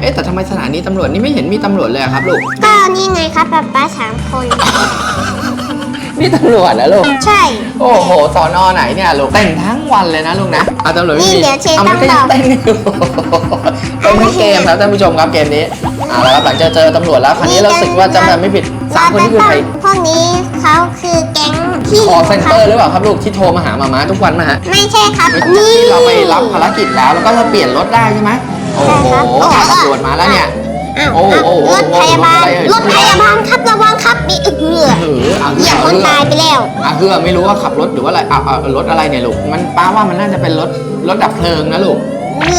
เอ๊ะแต่ทำไมสถานีตำรวจนี่ไม่เห็นมีตำรวจเลยอะครับลูก ก็นี่ไงครับป๊าป๊าสามคน นี่ตำรวจแล้วลูก ใช่ โอ้โหสอนอไหนเนี่ยลูกเต้นทั้งวันเลยนะลูกนะเอาตำรวจไม่นี่มีเดี๋ยวเชนเอาต้มัอนงก็บยัองกเต้นอยู่เป็นทั้งเกมครับท่านผู้ชมครับเกมนี้เอาละครับหลังจากเจอตำรวจแล้วคราวนี้เราสึกว่าจำแบบไม่ผิดสามคนนี้คือใครพวกนี้เขาคือแก๊งที่คอเซนเตอร์หรือเปล่าครับลูกที่โทรมาหามาม่าทุกวันมาฮะไม่ใช่ครับไม่นี่ที่เราไปรับภารกิจแล้วแล้วก็เราเปลี่ยนรถได้ใช่ไหม โอ้โหใช่ครับอะตำรวจมาแล้วเนี่ย อ้าวโอ้โหรถพยาบาลรถอะไรเอ่ยรถพยาบาลครับระวังครับมีอึกเหงื่อเอออะเหยียบคนตายไปแล้ว อะคือไม่รู้ว่าขับรถหรือว่าอะไรอะอะรถอะไรเนี่ยลูก มันป้าว่ามันน่าจะเป็นรถรถดับเพลิงนะลูก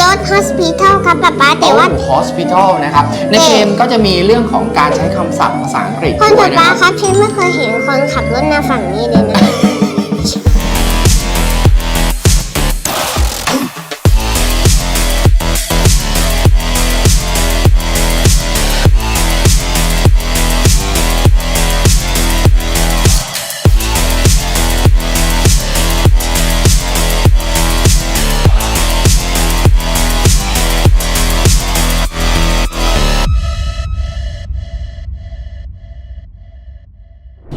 รถ hospital ครับป๊าป๊าแต่ว่าฮอสพิทอลนะครับ ในเกมก็จะมีเรื่องของการใช้คำศัพท์ภาษาอังกฤษคนด้วป๊ายนะป๊าครับ ครับฉันไม่เคยเห็นคนขับรถมาฝั่งนี้เลยนะ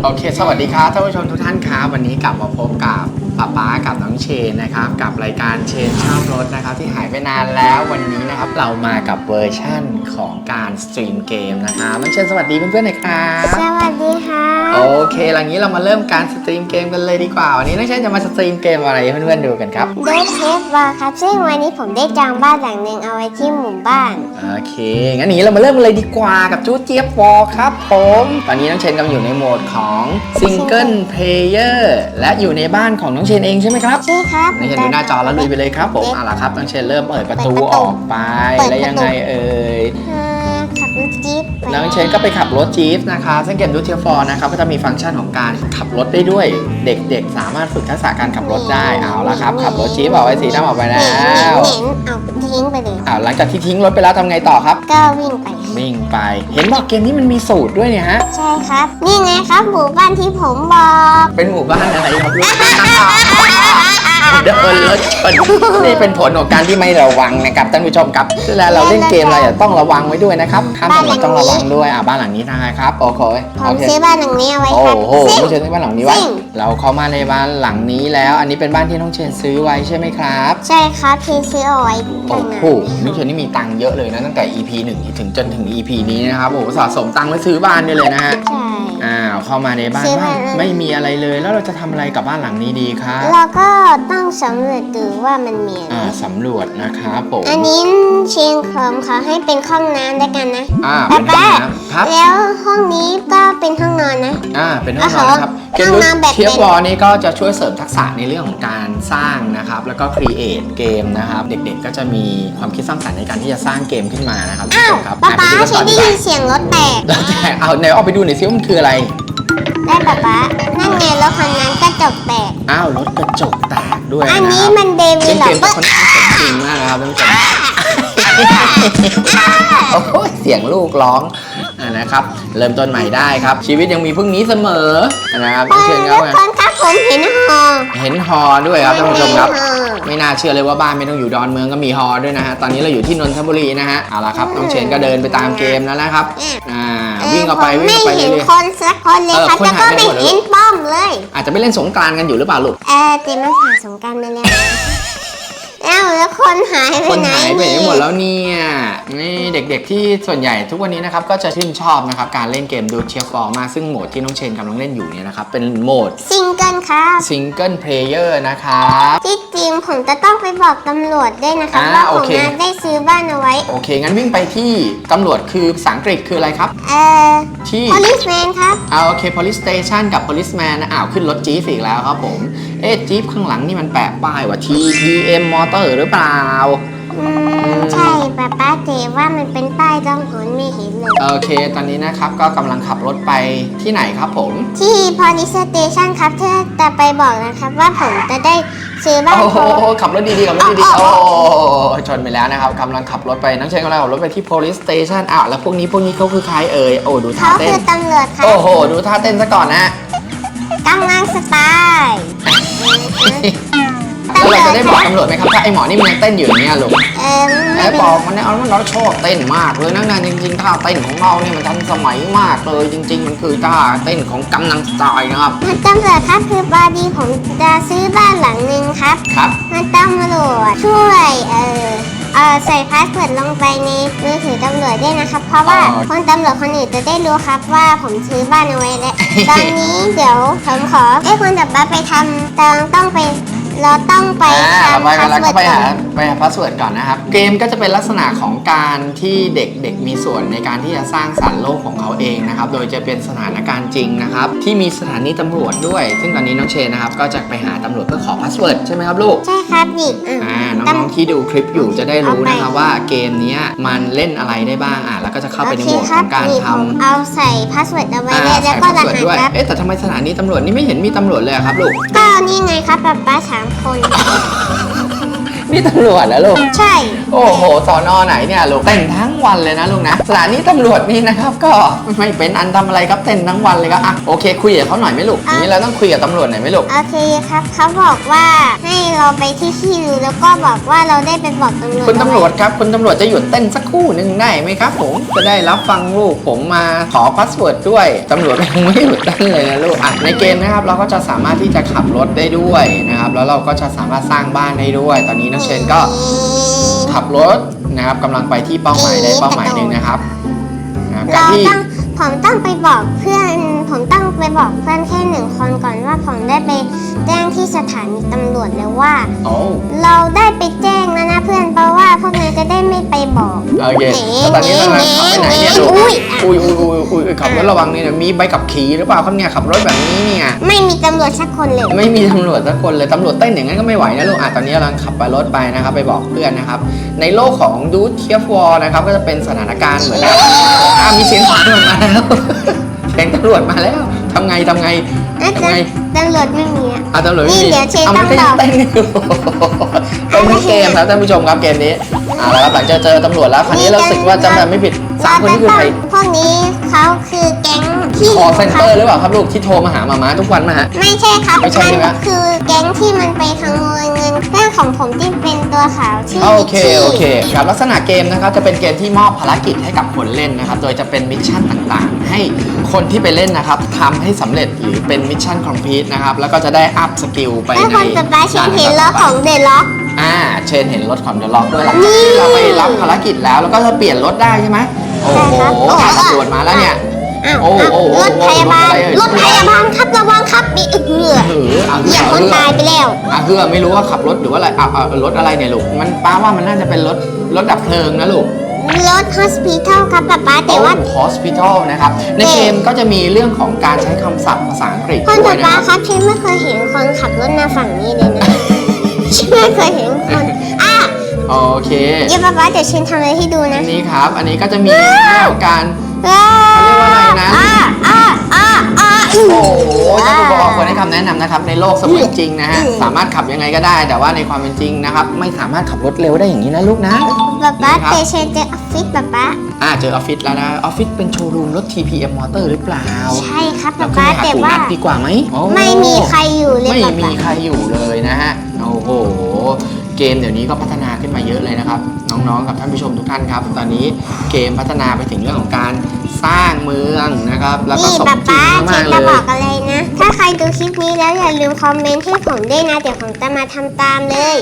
โอเค สวัสดีครับท่านผู้ชมทุกท่านครับวันนี้กลับมาพบกับ ป้าป๊ากับน้องเชนนะครับกับรายการเชนเช่ารถนะครับที่หายไปนานแล้ววันนี้นะครับเรามากับเวอร์ชั่นของการสตรีมเกมนะครับน้องเชนสวัสดีเพื่อนๆหน่อยครับสวัสดีค่ะโอเคหลังนี้เรามาเริ่มการสตรีมเกมกันเลยดีกว่าวันนี้น้องเชนจะมาสตรีมเกมอะไรให้เพื่อนๆดูกันครับเดทเทสบาร์ครับซึ่งวันนี้ผมได้จองบ้านหลังหนึ่งเอาไว้ที่หมู่บ้านโอเคงั้นนี้เรามาเริ่มกันเลยดีกว่ากับจู๊เจี๊ยบวอลครับผมตอนนี้น้องเชนกำลังอยู่ในโหมดของซิงเกิลเพลเยอร์และอยู่ในบ้านของน้องเชนเองใช่ไหมครับใช่ครับน้องเชนดูหน้าจอแล้วลุยไปเลยครับผมเอาละครับน้องเชนเริ่มเปิดประตูเปิดประตูออกไปเปิดประตูแล้วยังไงเอ่ยอ่าขับรถจี๊ปไปน้องเชนก็ไปขับรถจี๊ปนะคะซึ่งเกมดูเทียฟอร์นะครับก็จะมีฟังก์ชันของการขับรถได้ด้วย เด็กๆ สามารถฝึกทักษะการขับรถได้เอาละครับขับรถจี๊ปออกไปสีน้ำออกไปเหแล้ม็นเหม็นวเหม็นเอาทิ้งไปเลยอ่าหลังจากที่ทิ้งรถไปแล้วทำไงต่อครับ ก็วิ่งไปวิ่งไป เห็นบอกเกมนี้มันมีสูตรด้วยเนี่ยฮะใช่ครับ นี่ไงครับหมู่บ้านที่ผมบอก เป็นหมู่บ้านอะไรครับลูก เดินรถชนนี่เป็นผลของการที่ไม่ระวังนะครับท่านผู้ชมครับเวลาเราเล่นเกมอะไรอะต้องระวังไว้ด้วยนะครับข้ามถนนต้องระวังด้วยอ่าบ้านหลังนี้ทางไงครับโอเคผโอมเค ซื้อบ้านหลังนี้เอาไว้โอ้ครับโหซิ่ง ไม่ใช่ที่บ้านหลังนี้ไว้ซิ่ง เราเข้ามาในบ้านหลังนี้แล้ว อันนี้เป็นบ้านที่น้องเชนซื้อไว้ใช่ไหมครับ ใช่ครับที่ซื้อเอาไว้โอ้ตั้งนานโหน้องเชนนี่มีตังค์เยอะเลยนะตั้งแต่ EP 1ถึงจนถึง EP นี้นะครับ โอ้โหสะสมตังค์ไว้ซื้อบ้านนี่เลยนะฮะ ใช่ อ้าวเข้ามาในบ้านซื้อบ้านบ้านไม่มีอะไรเลย แล้วเราจะทำอะไรกับบ้านหลังนี้ดีครับเราก็ต้องสำรวจดูว่ามันมีอะไรอ่าสำรวจนะครับผมอันนี้เชียงคอมเขาให้เป็นห้องน้ำด้วยกันนะ อ่าป๊าเป็นห้องป๊าน้ำครับแล้วห้องนี้ก็เป็นห้องนอนนะ อ่าเป็นห้องนอนนะครับอะเกมห้องน้ำแบบเทียบเป็นวอลนี้ก็จะช่วยเสริมทักษะในเรื่องของการสร้างนะครับ แล้วก็ครีเอทเกมนะครับ เด็กๆก็จะมีความคิดสร้างสรรค์ในการที่จะสร้างเกมขึ้นมานะครับทุกอ้าควนครับป๊าป๊าอะฉันไปได้ดูยินเสียงรถแตกกันก่อนดีกว่าแล้วแต่เอาไหนเอาไปดูหน่อยซิว่ามันคืออะไร ได้ป๊าป๊านั่นไงรถคันนั้นกระจกแตกอ้าวรถกระจกแตกด้วยอันนะนี้ครับมันเดวิซึ่งลเกลอมเปจะอร์ค่อนข้างสมจริงมากนะครับท่านผู้ชม โอ้ยเสียงลูกร้องอะนะครับ เริ่มต้นใหม่ได้ครับ ชีวิตยังมีพรุ่งนี้เสมอนะครับคเชิญนเขาไงคนครับผมเห็นหอเห็นฮอด้วยครับท่านผู้ชมครับเห็นฮอไม่น่าเชื่อเลยว่าบ้านไม่ต้องอยู่ดอนเมืองก็มีฮอด้วยนะฮะตอนนี้เราอยู่ที่นนทบุรีนะฮะเอาละครับน้องเชนก็เดินไปตามเกมแล้วนะครับอ่าวิ่งเข้าไปวิ่งเข้าไปไม่เรื่เห็นอยคนสักคนเลยครับเออคนแล้วก็หายไปไม่หมดเลย เห็นป้อมเลยๆอาจจะไปเล่นสงกรานต์กันอยู่หรือเปล่าลูก เออเต็มมันผ่านสงกรารมาแล้ว เอ้าแล้วคนหายไปคนไหนหายไปไหนหมดแล้วเนี่ยนี่เด็กๆที่ส่วนใหญ่ทุกวันนี้นะครับก็จะชื่นชอบนะครับการเล่นเกมดูเชียร์ฟอร์มากซึ่งโหมดที่น้องเชนกำลังเล่นอยู่เนี่ยนะครับเป็นโหมดซิงเกิลครับซิงเกิลเพลเยอร์นะครับที่จริงผมจะต้องไปบอกตำรวจด้วยนะครับอ่าว่าผโอมเคนะได้ซื้อบ้านเอาไว้ โอเค งั้นวิ่งไปที่ตำรวจคือภาษาอังกฤษคืออะไรครับ เอ่อ ที่ policeman ครับอ่าโอเค police station กับ policeman นะอ้าวขึ้นรถจี๊ปอีกแล้วครับผม เอ๊ะจี๊ปข้างหลังนี่มันแปะป้ายว่า TPM Motor หรือเปล่า อืมใช่ป้าป้าเจว่ามันเป็นป้ายต้องหนไม่เห็นเลย โอเค ตอนนี้นะครับก็กำลังขับรถไปที่ไหนครับผม ที่ police station ครับเพื่อจะไปบอกนะครับว่าผมจะได้ซื้อบ้านโอ้โห ผม ขับรถดีๆขับรถดีๆอ๋โอ้อโหชนไปแล้วนะครับกำลังขับรถไปน้องเชนกำลังขับรถไปที่ police station อ้าวแล้วพวกนี้พวกนี้เขาคือใครเอ่ย โอ้ดูท่าเขาเต้คืน อตำรวจครัโอ้บโห ดูท่าเต้นซะก่อนนะ กำลังสไตล์ตแล้วเราจะได้บอกตำรวจไหมครับถ้าไอหมอนี่มันยังเต้นอยู่อย่างเงี้ยลูกเออไอ้บอกมันเนี่ยเอามันเราชอบเต้นมากเลยนะงานจริงๆท่าเต้นของเราเนี่ยมันทันสมัยมากเลยจริง ๆ มันคือท่าเต้นของกำนังสไตล์นะครับมันตำรวจครับคือบอดีผมจะซื้อบ้านหลังหนึ่งครับ ครับมันตำรวจช่วยเออ เออใส่พาสเวิร์ดลงไปในมือถือตำรวจด้วยนะครับ เพราะว่าอ๋อ คนตำรวจคนอื่นจะได้รู้ครับว่าผมซื้อบ้านเอาไว้แล้ว ตอนนี้เดี๋ยวผมขอให้คนจับบ้านไปทำแต่ต้องไปเราต้องไปอ่าทำไปพากันสแล้วเวิก็ร์ดไปก่อหานไปหาพาสเวิร์ดก่อนนะครับ เกมก็จะเป็นลักษณะของการที่เด็กๆมีส่วนในการที่จะสร้างสรรค์โลกของเขาเองนะครับ โดยจะเป็นสถานการณ์จริงนะครับ ที่มีสถานีตำรวจด้วย ซึ่งตอนนี้น้องเชนนะครับ ก็จะไปหาตำรวจเพื่อขอพาสเวิร์ดใช่ไหมครับลูก ใช่ครับนี่อะ อ่าตำน้องๆที่ดูคลิปอยู่จะได้รู้นะครับเอาไปว่าเกมเนี้ยมันเล่นอะไรได้บ้างอะแล้วก็จะเข้าไปในโอโหเคมดคขรัอบงการนี่ทผมเอาใส่พาสเวิร์ดเอาำไว้อ่าเลยแล้ใส่วก็พารสหัเวิร์ดด้วยสครับ เอ๊ะแต่ทำไมสถานีตำรวจนี่ไม่เห็นมีตำรวจเลยอะครับลูก ก็นี่ไงครับป๊าป๊าสามคน มีตำรวจแล้วลูก ใช่ โอ้โหสอนอไหนเนี่ยลูกเต้นทั้งวันเลยนะลูกนะสถานีตำรวจนี่นะครับก็ไม่เป็นอันทำอะไรครับเต้นทั้งวันเลยครับอะโอเค คุยกับเขาหน่อยไหมลูกอย่างนี้เราต้องคุยกับตำรวจหน่อยไหมลูกโอเคครับเขาบอกว่าให้เราไปที่ที่รู้แล้วก็บอกว่าเราได้ไปบอกตำรวจคุณตำรวจครับคุณตำรวจจะหยุดเต้นสักครู่หนึ่งได้ไหมครับผมจะได้รับฟังลูกผมมาขอพาสเวิร์ดด้วยตำรวจยังไม่หยุดเต้นเลยนะลูกอะในเกมนะครับเราก็จะสามารถที่จะขับรถได้ด้วยนะครับแล้วเราก็จะสามารถสร้างบ้านได้ด้วย ตอนนี้น้องเชนก็ขับรถนะครับกำลังไปที่เป้าหมายใดเป้าหมายหนึ่งนะครับนะครับ การเราที่ ต้องผมต้องไปบอกเพื่อน ผมต้องไปบอกเพื่อนแค่หนึ่งคนก่อนว่าผมได้ไปแจ้งที่สถานีตำรวจแล้วว่า โอ้เราได้ไปแจ้งแล้วนะเพื่อนเพราะว่าพวกนายจะได้ไม่ไปบอกโอเคแล้วตอนนี้กำลังขับไปไหนเนี่ยลูกอุ้ยอุ้ยอุ้ยอุ้ยอุ้ยขับรถระวังนี่นะมีใบขับขี่หรือเปล่าครับเนี่ยขับรถแบบนี้เนี่ยไม่มีตำรวจสักคนเลยไม่มีตำรวจสักคนเลยตำรวจเต้นอย่างนั้นก็ไม่ไหวนะลูกอะตอนนี้กำลังขับไปรถไปนะครับไปบอกเพื่อนนะครับ ในโลกของดูเทียฟวอลนะครับก็จะเป็นสถานการณ์เหมือนกับอะมีเสียงตำรวจมาแล้ว เสียงตำรวจมาแล้วทำไงทำไงน่าทำจะไงตำรวจไม่มีอะอะตำรวจไม่นี่มีเดี๋ยวเชนอะมันก็ยังต้องบอกเต้นอยู่เป็นทั้งเกมครับท่านผู้ชมครับเกมนี้อ่าแล้วครับหลังจากเจอตำรวจแล้วคราวนี้เราสึกว่าจำแบบไม่ผิดสามคนนี้คือใคร พวกนี้เขาคือแก๊งที่ คอเซ็นเตอร์หรือเปล่าครับลูกที่โทรมาหามาม้าทุกวันมาฮะ ไม่ใช่ครับไม่ใช่ใช่ไหมมันคือแก๊งที่มันไปขโมยเงินเพื่อนของผมที่เป็นตัวขาวชื่อโอเควิกกี้โอเคครับลักษณะเกมนะครับจะเป็นเกมที่มอบภารกิจให้กับคนเล่นนะครับ โดยจะเป็นมิชชั่นต่างๆ ให้คนที่ไปเล่นนะครับทำให้สำเร็จหรือเป็นมิชชั่นคอมพลีทนะครับ แล้วก็จะได้อัพสกิลไปถ้าในคนจะไปเชนเห็นล้อของเดล็อกอ่าเชนเห็นรถของเดอะล็อกด้วยหลังจากที่เราไปรับภารกิจแล้ว แล้วก็จะเปลี่ยนรถได้ใช่ไหมโอ้โหใช่ครับอะตำรวจมาแล้วเนี่ย อ้าวโอ้โอ้โอ้รถพยาบาลรถอะไรเอ่ยรถพยาบาลครับระวังครับมีเอือเอออะเหยียบคนตายไปแล้ว อะคือไม่รู้ว่าขับรถหรือว่าอะไรอะอะรถอะไรเนี่ยลูก มันป้าว่ามันน่าจะเป็นรถรถดับเพลิงนะลูก รถฮอสพิทอลครับป๊าป๊าแต่ว่าฮอสพิทอลนะครับ ในเกมก็จะมีเรื่องของการใช้คำศัพท์ภาษาอังกฤษคนด้วป๊ายนะป๊าครับครับฉันไม่เคยเห็นคนขับรถมาฝั่งนี้เลยนะฉันไม่เคยเห็นคนอะโอเค เดี๋ยวป๊าป๊าเดี๋ยวฉันทำอะไรให้ดูนะ อันนี้ครับ อันนี้ก็จะมีเรื่องของการ อ่าเรียกว่าอะไรนะอ่าอ่าอ่าอ่าโอ้โหจะบอกคนให้คำแนะนำนะครับในโลกเสมือนจริงนะฮะสามารถขับยังไงก็ได้ แต่ว่าในความเป็นจริงนะครับไม่สามารถขับรถเร็วได้อย่างนี้นะลูกนะ ป๊าป๊าครับแต่ฉันเจอออฟฟิศป๊าป๊าอ่าเจอออฟฟิศแล้วนะออฟฟิศเป็นโชว์รูมรถ TPM Motor หรือเปล่าใช่ครับเราป๊าขึ้นป๊าไปหาแต่ว่านัทดีกว่าไหมโอ้ไม่มีใครอยู่เลยไม่ป๊ามีป๊าใครอยู่เลยนะฮะโอ้โห เกมเดี๋ยวนี้ก็พัฒนาขึ้นมาเยอะเลยนะครับ น้องๆกับท่านผู้ชมทุกท่านครับ ตอนนี้เกมพัฒนาไปถึงเรื่องของการสร้างเมืองนะครับ แล้วก็นี่สมป๊าจริป๊างฉัมานกๆเลจะยบอกอะไรนะ ถ้าใครดูคลิปนี้แล้วอย่าลืมคอมเมนต์ให้ผมด้วยนะ เดี๋ยวผมจะมาทำตามเลย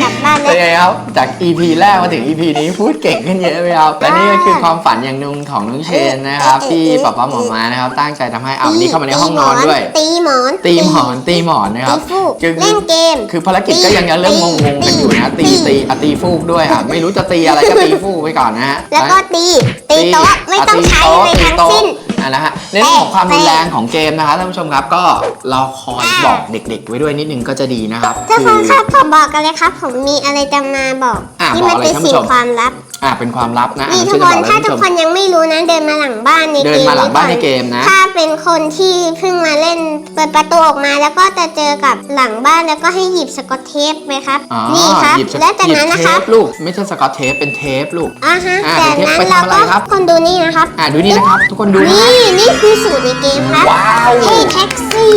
กลับบ้านเป็นแล้วไงครับ จาก EP แรกมาถึง EP นี้พูดเก่งขึ้นเยอะไหมครับและนี่ก็คือความฝันอย่างหนึ่งของน้องเชนนะครับ ที่ป๊าป๊าหมอมานะครับ ตั้งใจทำให้เอาวันนี้เข้ามาในห้องนอนด้วย ตีหมอนตีหมอนตีหมอนนะครับตีฟูกคือเล่นเกม คือภารกิจก็ยังจะเริ่มงงๆกันอยู่นะตีตีตีตีอะตีฟูกด้วยอะไม่รู้จะตีอะไรก็ตีฟูกไปก่อนนะฮะ แล้วก็ตี ตีโต๊ะไม่ต้องใช้เลยทั้งสิ้นอะ นะฮะในเรื่องของความรุนแรงของเกมนะครับท่านผู้ชมครับก็เราคอยบอกเด็ก ๆ ไว้ด้วยนิดนึงก็จะดีนะครับทุกคนอครับผมบอกกันเลยครับ ผมมีอะไรจะมาบอก อะที่บมัอกอะไรเป็นท่านผู้สิ่งชม ความลับ อะเป็นความลับนะนี่อะทุกช่วยคนจะบอกถ้าท่านทุกผู้ชคมนยังไม่รู้นะเดินมาหลังบ้านในเดิเกนมมาหลังบ้านในก่อเกมนะ ถ้าเป็นคนที่เพิ่งมาเล่นเปิดประตูออกมาแล้วก็จะเจอกับหลังบ้านแล้วก็ให้หยิบสกอตเทปไหมครับอ๋อนี่ครับหยิบสและจากนั้นหยินะครับเทปลูกไม่ใช่สกอตเทปเป็นเทปลูกอ่าฮะอ่าจากเดี๋ยวนั้นไปเราทำอะไรก็ครับคนดูนี่นะครับอะดูนี่นะครับ ทุกคนดูนะนี่นี่คือสูตรในเกมครับว้าวเฮ้ยแท็กซี่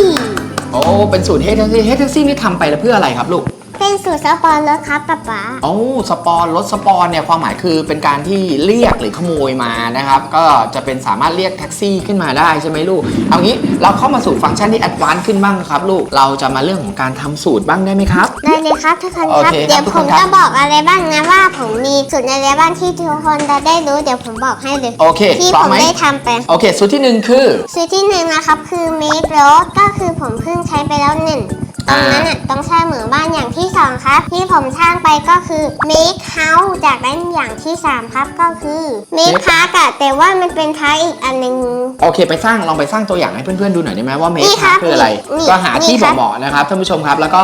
โอ้เป็นสูตรเฮดแท็กซี่เฮดแท็กซี่นี่ทำไปแล้วเพื่ออะไรครับลูก เป็นสูตรสปอนรถครับป๊าป๊าโอ้สปอนรถสปอนเนี่ยความหมายคือเป็นการที่เรียกหรือขโมยมานะครับ ก็จะเป็นสามารถเรียกแท็กซี่ขึ้นมาได้ใช่ไหมลูก เอางี้เราเข้ามาสู่ฟังก์ชันที่แอดวานซ์ขึ้นบ้างครับลูก เราจะมาเรื่องของการทำสูตรบ้างได้ไหมครับ ได้เลยครับทุกคนครับ โอเคครับเดี๋ยวทุกผคนมครับ จะบอกอะไรบ้างนะว่าผมมีสูตรอะไรบ้างที่ทุกคนจะได้รู้เดี๋ยวผมบอกให้เลยโอเคที่พร้อผมมไหมได้ทำไป โอเค สูตรที่หนึ่งคือ สูตรที่หนึ่งนะครับคือ make road ก็คือผมเพิ่งใช้ไปแล้วหนึ่ง ตรงนั้นอะต้องสร้างเหมืองบ้านอย่างที่สองครับ ที่ผมสร้างไปก็คือ make house จากนั้นอย่างที่สามครับก็คือ make park อะแต่ว่ามันเป็นพาร์คอีกอันหนึ่ง โอเคไปสร้างลองไปสร้างตัวอย่างให้เพื่อนๆดูหน่อยได้ไหมว่าเมนี่คครับคืออะไร นี่ก็หาที่นี่ครับ เหมาะๆนะครับท่านผู้ชมครับ แล้วก็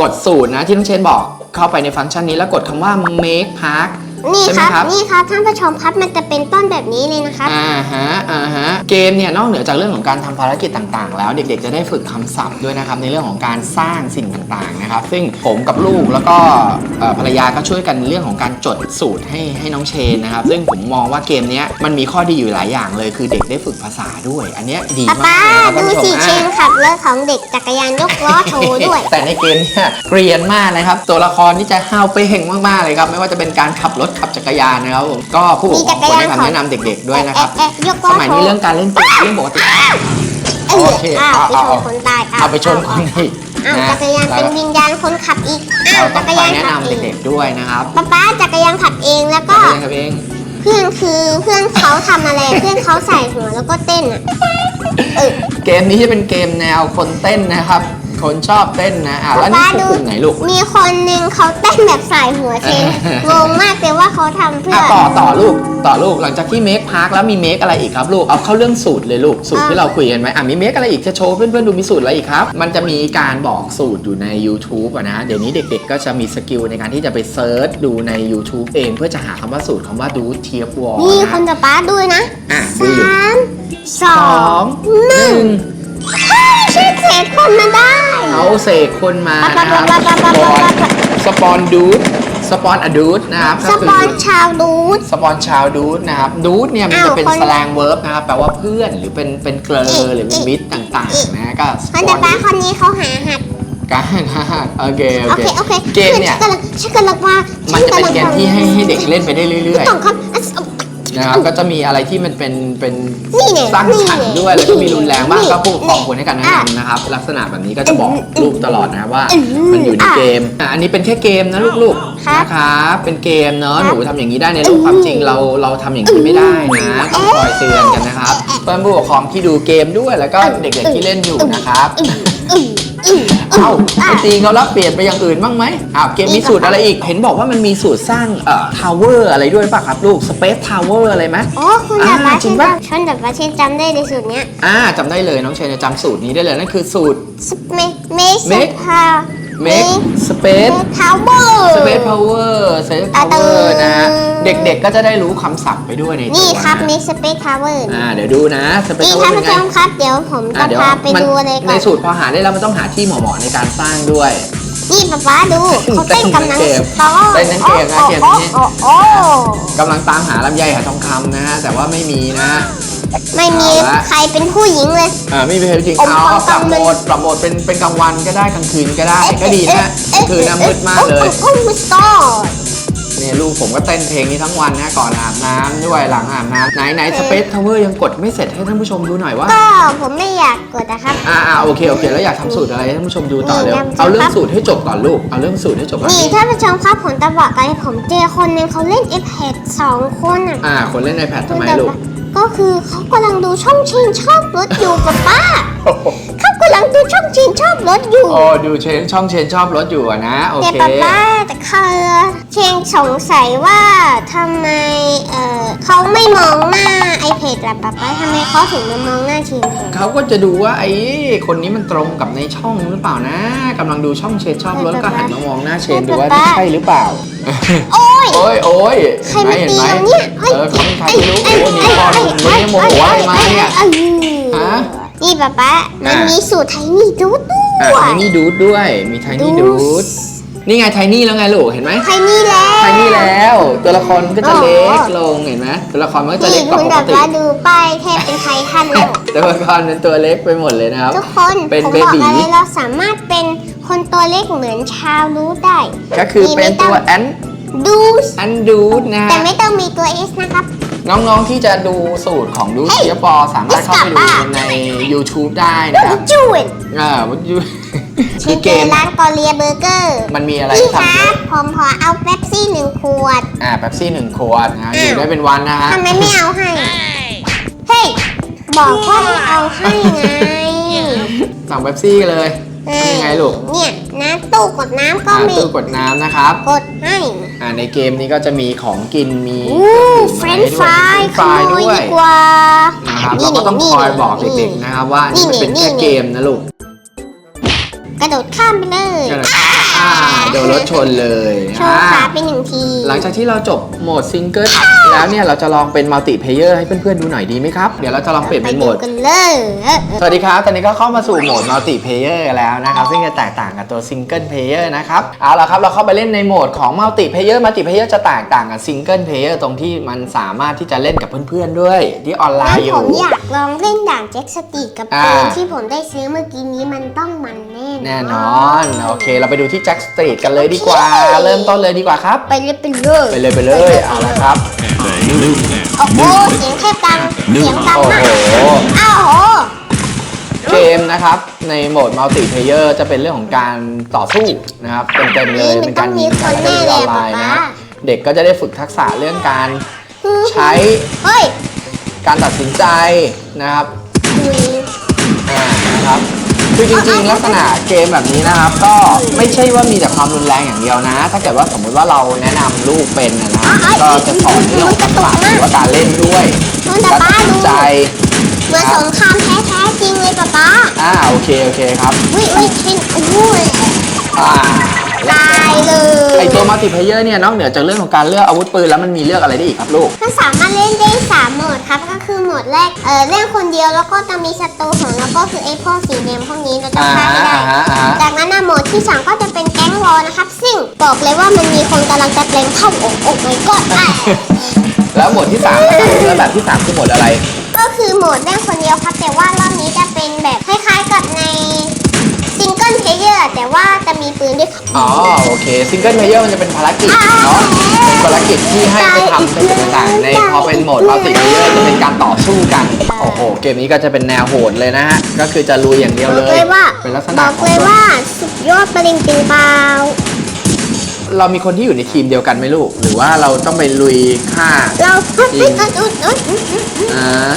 กดสูตรนะที่น้องเชนบอกเข้าไปในฟังก์ชันนี้แล้วกดคำว่า make park นี่ใช่ไหมครับ ครับ นี่ครับท่านผู้ชมครับมันจะเป็นต้นแบบนี้เลยนะครับ อ่าฮะอ่าฮะเกมเนี่ยนอกเหนือจากเรื่องของการทำภารกิจต่างๆ แล้วเด็กๆจะได้ฝึกคำศัพท์ด้วยนะครับในเรื่องของการสร้างสิ่งต่างๆนะครับ ซึ่งผมกับลูกแล้วก็เอ่อภรรยาก็ช่วยกันเรื่องของการจดสูตรให้ให้น้องเชนนะครับ ซึ่งผมมองว่าเกมเนี้ยมันมีข้อดีอยู่หลายอย่างเลย คือเด็กได้ฝึกภาษาด้วย อันเนี้ยดีป้ามากป้าเลยนะครับท่านดูผู้ชสิมเชอะนขับรถของเด็กจักรยานยกล้อโชว์ด้วย แต่ในเกมเนี่ยเกรียนมากนะครับ ตัวละครที่จะห้าวเป้งมากๆเลยครับ ไม่ว่าจะเป็นการขับรถขับจักรยานนะครับผมก็ผู้ปกครองควรให้คำแนะนำเด็ก ๆด้วยนะครับ เอ๊ะเอ๊ะยกล้สอมัยโชนี้ว์เรื่องการเล่นเกมเรื่องปกติเอ้ยโอเคอ้าวเอาไปชเอานคนตายเอาไปชนคนอีกอ้าวนะจักรยานเป็นวิญญาณคนขับอีกอ้าเราวต้จัองกรคอยยานแนะขับนำเองเด็กๆด้วยนะครับป้าป้าจักรยานขับเองแล้วก็จักรยานขับเอง เพื่อนคือเพื่อนเขาทำอะไร เพื่อนเขาใส่หัวแล้วก็เต้นอะเออ เกมนี้จะเป็นเกมแนวคนเต้นนะครับ คนชอบเต้นนะอะแล้วนี่ป้าคือกลุ่มไหนลูก มีคนหนึ่งเขาเต้นแบบใส่หัวเชนงงมากเลยว่าเขาทำเพื่อะอต่อต่อลูกต่อลูกหลังจากที่เมคพาร์คแล้วมีเมคอะไรอีกครับลูกเอาเข้าเรื่องสูตรเลยลูกสูตรที่เราคุยกันไหมอะมีเมคอะไรอีกจะโชว์เพื่อนๆดูมีสูตรอะไรอีกครับ มันจะมีการบอกสูตรอยู่ใน YouTube อะนะเดี๋ยวนี้เด็กๆ ก็จะมีสกิลในการที่จะไปเซิร์ชดูใน YouTube เอง เพื่อจะหาคำว่าสูตรคำว่าดูเทียบวอลนี่คนจะป้าด้วยนะอะสดูอยู่ามสสอองงหนึ่ง เช็คเศษคนมาได้เขาเสกคนมาปั๊บนะคปั๊รับบปั๊บปั๊บปั๊บปั๊บปั๊บสปอนดูดสปอนอดูดนะครับสก็ปคืออนชาวดูดสปอนชาวดูดนะครับดูดเนี่ยมันจะเป็นอ้าวคนสแลงเวิร์บนะครับแปลว่าเพื่อนหรือเป็นเป็นเกลอหรือเป็นมิตรต่างๆนะก็สคนปจะอนป้าคนนี้เขาหาหัดการโอเคโอโอเคเคโอเคเกมเนี่ยฉักำลังฉันกำลังว่ามัมันจะเป็นเกมที่ให้ให้เด็กเล่นไปได้เรื่อยต้องครับอะๆ นะครับก็จะมีอะไรที่มันเป็นเป็นนี่เนี่ยสร้างสรรค์ด้วยแล้วก็มีรุนแรงบ้างนี่ก็ผู้ปกครองควรให้การแนะอะนำนะครับ ลักษณะแบบนี้ก็จะบอกลูกตลอดนะครับว่าอืมมันอยู่ในเกมอะอันนี้เป็นแค่เกมนะลูกๆ ครับ นะครับ เป็นเกมเนาะคหรับนูทำอย่างนี้ได้ในโลกความจริงเราเราทำอย่างนี้ไม่ได้นะ ต้องคอยเตือนกันนะครับเพื่อนผู้ปกครองที่ดูเกมด้วยแล้วก็เด็กๆที่เล่นอยู่นะครับ อืมอืมเอ้าไอตีเขารับเปลี่ยนไปอย่างอื่นบ้างไหมอ้าวเกมมีสูตรอะไรอีก เห็นบอกว่ามันมีสูตรสร้างเอ่อทาวเวอร์อะไรด้วยป่ะครับลูกสเปซทาวเวอร์อะไรไหม โอ้คุณแบบว่าอ่าจริฉังนปะ จำฉันแบบว่าฉันจำได้ในสูตรเนี้ยอ่าจำได้เลยน้องเชนจะจำสูตรนี้ได้เลยนั่นคือสูตร เมเมส Make พา make space ทาวเวอร์ space power space อะ power ตึงนะฮะเด็กๆก็จะได้รู้คำศัพท์ไปด้วยในตัวนี่ครับนะเมสเปซทาวเวอร์อ่าเดี๋ยวดูนะ space นี่ power ท่านเป็นผู้ไงชมครับ เดี๋ยวผมอะจะเดี๋ยวพาไปมันดูอะไรในก่อน สูตรพอหาได้แล้วมันต้องหาที่เหมาะๆในการสร้างด้วย นี่ป๊าป๊าดูเขาเต้นกำลังเต้นตลอดเต้นทั้งเกมนะเกมนี้ โอ้โอ้โอ้กำลังตามหาลำไยหาทองคำนะฮะแต่ว่าไม่มีนะ ไม่มีเอาละ ใครเป็นผู้หญิงเลย อ่าไม่มีเพลจริงอมเอาความปรับจำโหมมันดปรับโหมดเป็นเป็นกลางวันก็ได้กลางคืนก็ได้ก็ดีนะกลางคืนนะมืดมากเลย โอ้โอ้สตอร์เนี่ยลูกผมก็เต้นเพลงนี้ทั้งวันนะก่อนอาบน้ำด้วยหลังอาบน้ำไหนไหนสเปซทาวเวอร์ยังกดไม่เสร็จให้ท่านผู้ชมดูหน่อยว่าก็ผมไม่อยากกดนะครับ อ่าอ่าโอเคโอเค แล้วอยากทำสูตรอะไรให้ท่านผู้ชมดูต่อนี่เร็วนำเอาเรื่อครังบสูตรให้จบก่อนลูกเอาเรื่องสูตรให้จบก่อนนี่ท่านผู้ชมครับผมจะบอกอะไรผมเจอคนหนึ่งเขาเล่น iPad สองคนอะอ่าคนเล่น iPad ทำไมลูก ก็คือเขากำลังดูช่องชินชอบรถอยู่ป้าป้าเขากำลังดูช่องชินชอบรถอยู่โอ้ดูเชนช่องเชนชอบรถอยู่อะนะโอแต่เค ป้าป้าแต่เขาเชงสงสัยว่าทำไมเออเขาไม่มองหน้า iPad ล่ะป้าป้าทำไมเขาถึงมามองหน้าชินแทนเขาก็จะดูว่าไอ้คนนี้มันตรงกับในช่องหรือเปล่านะกำลังดูช่องเชนชอบรถก็หันมามองหน้าเชนดูว่าใช่หรือเปล่า โอ้ย โอ้ยโอ้ยใครมาเห็นตีไหมเราเนี่ยเออเขาเป็นใครไม่รู้โอ้โหหนีก่อนหนูเนี่ยโมโหอะไรมาเนี่ยฮะนี่ป๊าป๊ามันอะมีสูตรไทนี่ดูดด้อะวยไทนี่ดูดด้วย มีไทนี่ดูดนี่ไงไทนี่แล้วไงลูกเห็นไหมไทนี่แล้วไทนี่แล้ว ตัวละครก็จะเล็กลงเห็นไหมตัวละครมันก็จะนี่เล็กกว่าคุณปแบกบติว่าดูป้ายเทพเป็นไททันเลยตัวละครเป็นตัวเล็กไปหมดเลยนะครับ ทุกคนเป็นผมเบบอกบีอะไรเราสามารถเป็นคนตัวเล็กเหมือนชาวรู้ได้ ก็คือเป็นตัวแอน ดูสแอนดูดนะฮะแต่ไม่ต้องมีตัว S นะครับ น้องๆที่จะดูสูตรของดูเฮ้ยเชียปอสามารถเข้าไปดู Escapa ใน YouTube ได้นะครับจูนอ่าวันยูชื่คืออเกเกมมร้านกอเลียเบอร์เกอร์มันมีอะไรพี่ให้คทำรัเยบอะผมขอเอาเป๊ปซี่หนึ่งขวด อ่าเป๊ปซี่หนึ่งขวดนะฮะอ้าวอยู่ได้เป็นวันนะฮะทำไมไม่เอาให้ เฮ้ย บอกว่าให้เอาให้ไง สั่งเป๊ปซี่เลย นี่ไงลูก เนี่ยนะตู้กดน้ำก็อ่ามีตู้กดน้ำนะครับ กดให้ อ่าในเกมนี้ก็จะมีของกินมีอู้เฟรนช์ฟรายขฟรายโมด้ยวยดีกว่า นะครับนี่เราก็ต้องนี่คอยบอกนี่เด็กๆนะครับว่านี่มันเป็นนี่แค่นี่เกมนะลูกกระโดดข้ามไปเลยเดี๋ยวนะ อ่าโดนรถชนเลยโชว์ขาอ่าไปหนึ่งที หลังจากที่เราจบโหมดซิงเกิลแล้วเนี่ยเราจะลองเป็นมัลติเพเยอร์ให้เพื่อนๆดูหน่อยดีไหมครับ เดี๋ยวเราจะลองเปลี่ยนไปเป็นโหมดูด กันเลยสวัสดีครับ ตอนนี้ก็เข้ามาสู่โหมดมัลติเพเยอร์แล้วนะครับ ซึ่งจะแตกต่างกับตัวซิงเกิลเพเยอร์นะครับ เอาละครับ เราเข้าไปเล่นในโหมดของมัลติเพเยอร์มัลติเพเยอร์จะแตกต่างกับซิงเกิลเพเยอร์ตรงที่มันสามารถที่จะเล่นกับเพื่อนๆด้วย ที่ออนไลงั้นน์อผยู่ มอยากลองเล่นด่านแจ็คสตีกับอ่าปืนที่ผมได้ซื้อเมื่อกี้นี้มันต้องมันแน่แน่นอน โอเค เราไปดูที่แจ็คสตรีทกันเลยดีกว่า เริ่มต้นเลยดีกว่าครับ ไปเลยไปเลยไปเลยไปเลยเอาละครับโอ้โหเสียงแทบดังเสียงดังโอ้มากโหอ้าวโหเกมนะครับในโหมดมัลติเพเยอร์จะเป็นเรื่องของการต่อสู้นะครับเต็มๆเลยนี่มันเป็นการต้องมียิงกันคนแล้วก็แน่เล่นออยนไลน์เลป๊านะป๊าเด็กก็จะได้ฝึกทักษะเรื่องการใช้เฮ้ยการตัดสินใจนะครับคุยอ่านะครับ คือจริงๆ ลักษณะเกมแบบนี้นะครับ ก็ไม่ใช่ว่ามีแต่ความรุนแรงอย่างเดียวนะ ถ้าเกิดว่าสมมุติว่าเราแนะนำลูกเป็นนะนะก็จะสอนเรื่องของทักษะหรือว่าการเล่นด้วยมันแต่การป้าตัดสิดูนใจเหมือนสงครามแท้ๆจริงเลยป๊าป๊าอ่าโอเคโอเคครับ อุ้ยอุ้ยชินอุ้ย อ่า ตายเลยไอตัวมัลติเพเยอร์เนี่ยนอกเหนือจากเรื่องของการเลือกอาวุธปืนแล้วมันมีเลือกอะไรได้อีกครับลูก มันสามารถเล่นได้สามโหมดครับก็คือโหมดแรกเออเล่นคนเดียวแล้วก็จะมีศัตรูของเราก็คือไอ้พวกสีเนมพวกนี้เราจะอ่าฆ่าไม่ได้ อ่าฮะอ่าฮะ จากนั้นนะโหมดที่สามก็จะเป็นแก๊งวอลนะครับ ซึ่งบอกเลยว่ามันมีคนกำลังจะเปลงเข้าอกอกไม่ก็อะแล้วโหมดที่3นะครับแล้วแบบที่ 3 คือโหมดอะไร ก็คือโหมดเล่นคนเดียวครับแต่ว่ารอบนี้จะเป็นแบบคล้ายๆกับใน อร์แต่ว่าจะมีปืนด้วยครับอ๋อโอเคซิงเกิลเพลเยอร์มันจะเป็นภารกิจเนาะเป็นภารกิจที่ให้ไปทำในต่างๆในพอเป็นโหมดมัลติเพลเยอร์จะเป็นการต่อสู้กันโอ้โหเกมนี้ก็จะเป็นแนวโหดเลยนะฮะก็คือจะลุยอย่างเดียวบเลอกยเลยว่า เป็นลักษบณะอกของเลยว่าสุดยอดปริงปิงเปล่าเรามีคนที่อยู่ในทีมเดียวกันไหมลูก หรือว่าเราต้องไปลุยฆ่าเราจริงอุ๊ยอุ๊ยอุ๊ยอุ๊ยอุ๊ยอ่า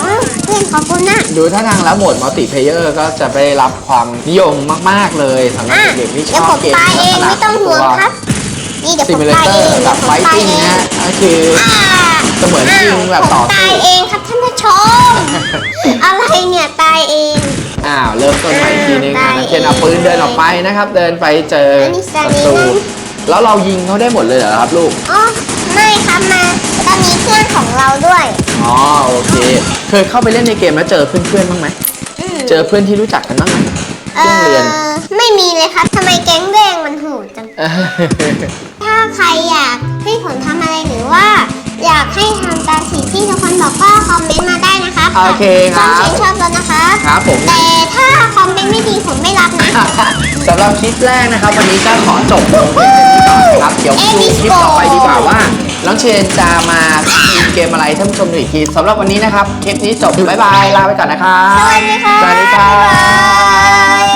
อ้าวเพื่อนขอบคุณนะ ดูท่าทางแล้วโหมดมัลติเพลเยอร์ก็จะได้รับความนิยมมาก ๆ เลยสำหรับอะเด็กๆที่ชเดี๋ยวอผบมเกมตายเองลัไม่กษณะต้องห่วงตัวครับนี่เดี๋ยวซิผมมูเลตายเตอเอร์งกับผไฟมตายติ้งเอนะงฮะก็คือเสมือนจริงแบบต่อผมสู้ตายเองครับท่านผู้ชม อะไรเนี่ยตายเอง อ้าวเริ่มต้นใหม่อีกทีนึงอ่านะเคนเอาปืนเดินออกไปนะครับ เดินไปเจออันนี้ศัอันนี้ตรูนะแล้วเรายิงเขาได้หมดเลยเหรอครับลูก อ๋อ ไม่ครับมาตอนนี้เพื่อนของเราด้วย อ๋อโอเค เคยเข้าไปเล่นในเกมแล้วเจอเพื่อนๆบ้างไหมมเจอเพื่อนที่รู้จักกันบ้างไหมเอ่ช่วงเรียน อไม่มีเลยครับทำไมแก๊งแดงมันโหดจัง ถ้าใครอยากให้ผมทำอะไรหรือว่า อยากให้ทำตามสิ่งที่ทุกคนบอกก็คอมเม โอเคคชรัอบบเชนชอบแล้วนะคะ ครับผม แต่ถ้าคอมเมนต์ไม่ดีผมไม่รับนะ สำหรับคลิปแรกนะครับ วันนี้ก็ขอจบลงเพียงเท่านี้ก่อนนะครับ เดี๋ยวดูคลิปต่อไปดีกว่าว่าน้องเชนจะมาทีมเกมอะไรท่านผู้ชมดูอีกทีสำหรับวันนี้นะครับ คลิปนี้จบ บ๊ายบาย ลาไปก่อนนะครับ สวัสดีค่ะ สวัสดีครับบ๊ายบาย